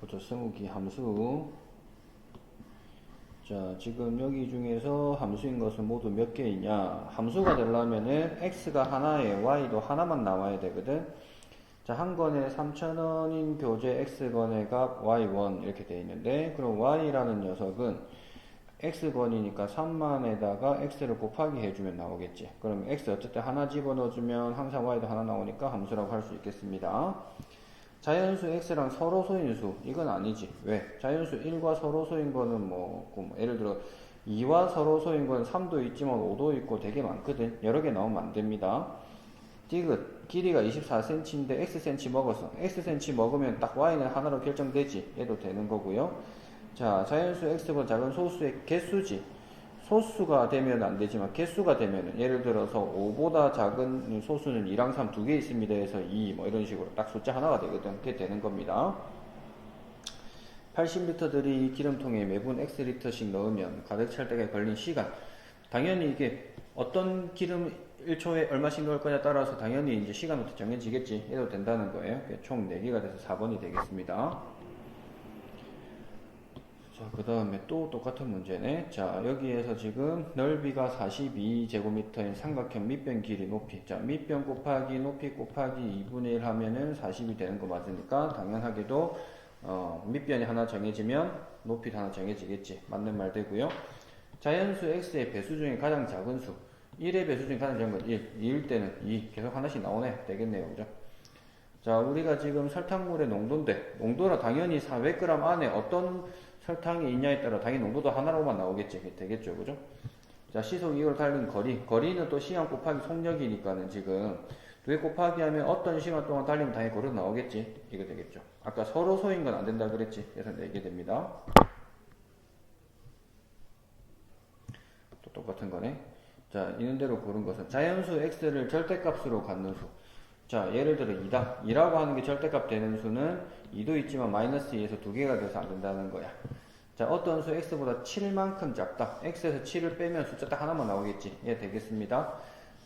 부터 스무기 함수. 자, 지금 여기 중에서 함수인 것은 모두 몇 개이냐? 함수가 되려면은 x가 하나에 y도 하나만 나와야 되거든. 자, 한 건에 3,000원인 교재 x번의 값 y1 이렇게 돼 있는데, 그럼 y라는 녀석은 x번이니까 3만에다가 x를 곱하기 해주면 나오겠지. 그럼 x 어쨌든 하나 집어넣어주면 항상 y도 하나 나오니까 함수라고 할 수 있겠습니다. 자연수 x랑 서로소인수. 이건 아니지. 왜? 자연수 1과 서로소인 거는 뭐, 그 뭐. 예를 들어 2와 서로소인 건 3도 있지만 5도 있고 되게 많거든. 여러 개 나오면 안 됩니다. 디귿. 길이가 24cm인데 xcm 먹었어 xcm 먹으면 딱 y는 하나로 결정되지. 얘도 되는 거고요. 자 자연수 x보다 작은 소수의 개수지 소수가 되면 안 되지만 개수가 되면 예를 들어서 5보다 작은 소수는 2랑 3 두 개 있습니다 해서 2 뭐 이런 식으로 딱 숫자 하나가 되거든 그게 되는 겁니다. 80리터들이 기름통에 매분 X리터씩 넣으면 가득 찰 때가 걸린 시간. 당연히 이게 어떤 기름 1초에 얼마씩 넣을 거냐 따라서 당연히 이제 시간부터 정해지겠지 해도 된다는 거예요. 총 4개가 돼서 4번이 되겠습니다 자, 그 다음에 또 똑같은 문제네. 자, 여기에서 지금 넓이가 42제곱미터인 삼각형 밑변 길이 높이. 자, 밑변 곱하기 높이 곱하기 2분의 1 하면은 40이 되는 거 맞으니까 당연하게도 어, 밑변이 하나 정해지면 높이도 하나 정해지겠지. 맞는 말 되고요. 자연수 x의 배수 중에 가장 작은 수. 1의 배수 중에 가장 작은 건 1. 2일 때는 2. 계속 하나씩 나오네. 되겠네요. 그죠? 자, 우리가 지금 설탕물의 농도인데, 농도라 당연히 400g 안에 어떤 설탕이 있냐에 따라 당연히 농도도 하나로만 나오겠지. 되겠죠. 그죠? 자, 시속 2를 달린 거리. 거리는 또 시간 곱하기 속력이니까는 지금 두 개 곱하기 하면 어떤 시간 동안 달리면 당연히 거리 나오겠지. 이거 되겠죠. 아까 서로 소인 건 안 된다 그랬지. 그래서 4개 됩니다. 또 똑같은 거네. 자, 있는 대로 고른 것은 자연수 x를 절대값으로 갖는 수. 자, 예를 들어 2다. 2라고 하는 게 절대값 되는 수는 2도 있지만 마이너스 2에서 두 개가 돼서 안 된다는 거야. 자, 어떤 수 x보다 7만큼 작다. x에서 7을 빼면 숫자 딱 하나만 나오겠지. 예, 되겠습니다.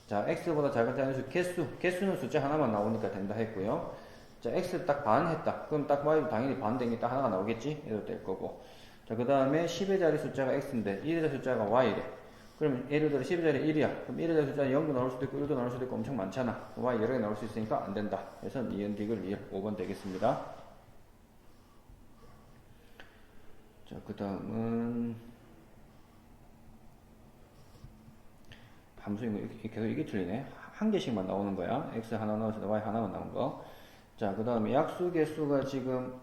자, x보다 작은 자연수 개수. 개수는 숫자 하나만 나오니까 된다 했고요. 자, x 딱반 했다. 그럼 딱 y도 당연히 반 되니 딱 하나가 나오겠지. 해도 될 거고. 자, 그 다음에 10의 자리 숫자가 x인데 1의 자리 숫자가 y래. 그러면 예를 들어 10의 자리 1이야. 그럼 1의 자리 숫자는 0도 나올 수도 있고 1도 나올 수도 있고 엄청 많잖아. y 여러 개 나올 수 있으니까 안 된다. 그래서 니은딕을 리을 5번 되겠습니다. 자, 그 다음은 함수인 거 이렇게 계속 이게 틀리네. 한 개씩만 나오는 거야. x 하나 나와서 y 하나만 나온 거. 자, 그 다음에 약수 개수가 지금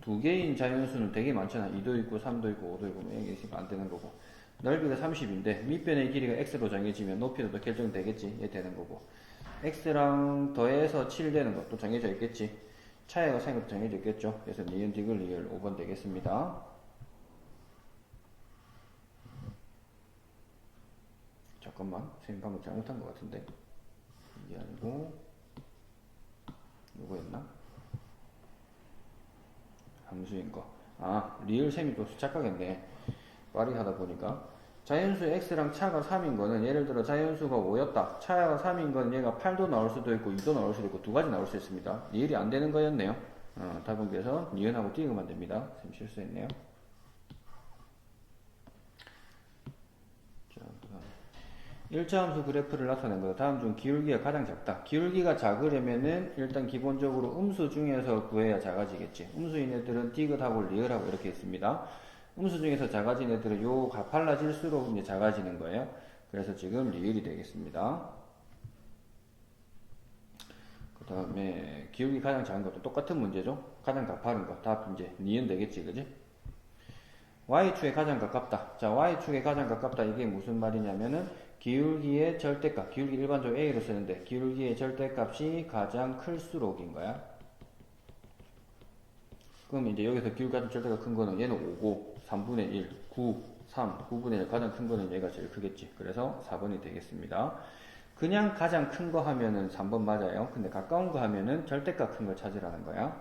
두 개인 자연수는 되게 많잖아. 2도 있고 3도 있고 5도 있고 이게 있으니까 안 되는 거고. 넓이가 30인데 밑변의 길이가 x로 정해지면 높이도 또 결정되겠지. 얘 되는 거고. x랑 더해서 7 되는 것도 정해져 있겠지. 차이가 생각 정해져 있겠죠. 그래서 니은 디귿 리을 5번 되겠습니다. 잠깐만 선생님 방금 잘못한 것 같은데. 이게 아니고 누구였나? 함수인 거아 리을 셈이 또 착각했네. 빠르게 하다 보니까. 자연수 x랑 차가 3인 거는 예를 들어 자연수가 5였다. 차가 3인 거는 얘가 8도 나올 수도 있고 2도 나올 수도 있고 두 가지 나올 수 있습니다. 리을이 안 되는 거였네요. 어, 답은 그래서 니은하고 띄우면 됩니다. 쌤 실수했네요 1차함수 그래프를 나타낸 거다. 다음 중 기울기가 가장 작다. 기울기가 작으려면은 일단 기본적으로 음수 중에서 구해야 작아지겠지. 음수인 애들은 디귿하고 리을하고 이렇게 있습니다. 음수 중에서 작아진 애들은 요 가팔라질수록 이제 작아지는 거예요. 그래서 지금 리을이 되겠습니다. 그 다음에 기울기 가장 작은 것도 똑같은 문제죠. 가장 가파른 거. 다 이제 니은 되겠지. 그지? y축에 가장 가깝다. 자, y축에 가장 가깝다. 이게 무슨 말이냐면은 기울기의 절대값, 기울기 일반적으로 A로 쓰는데 기울기의 절대값이 가장 클수록인 거야. 그럼 이제 여기서 기울기 가장 절대가 큰 거는 얘는 5고 3분의 1, 9, 3, 9분의 1 가장 큰 거는 얘가 제일 크겠지. 그래서 4번이 되겠습니다. 그냥 가장 큰 거 하면은 3번 맞아요. 근데 가까운 거 하면은 절대값 큰 걸 찾으라는 거야.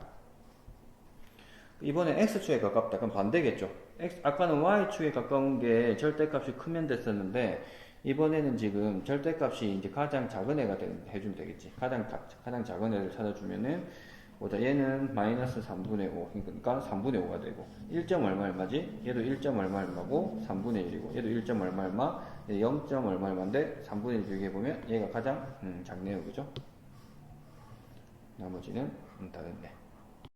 이번에 x축에 가깝다. 그럼 반대겠죠. x, 아까는 y축에 가까운 게 절대값이 크면 됐었는데 이번에는 지금 절대값이 이제 가장 작은 애가 되, 해주면 되겠지. 가장, 가장 작은 애를 찾아주면은 보자 얘는 마이너스 3분의 5 그러니까 3분의 5가 되고 1점 얼마 얼마지? 얘도 1점 얼마 얼마고 3분의 1이고 얘도 1점 얼마 얼마 얘 0점 얼마 얼마인데 3분의 1 비교해보면 얘가 가장 음, 작네요 그죠? 나머지는 음, 다 됐네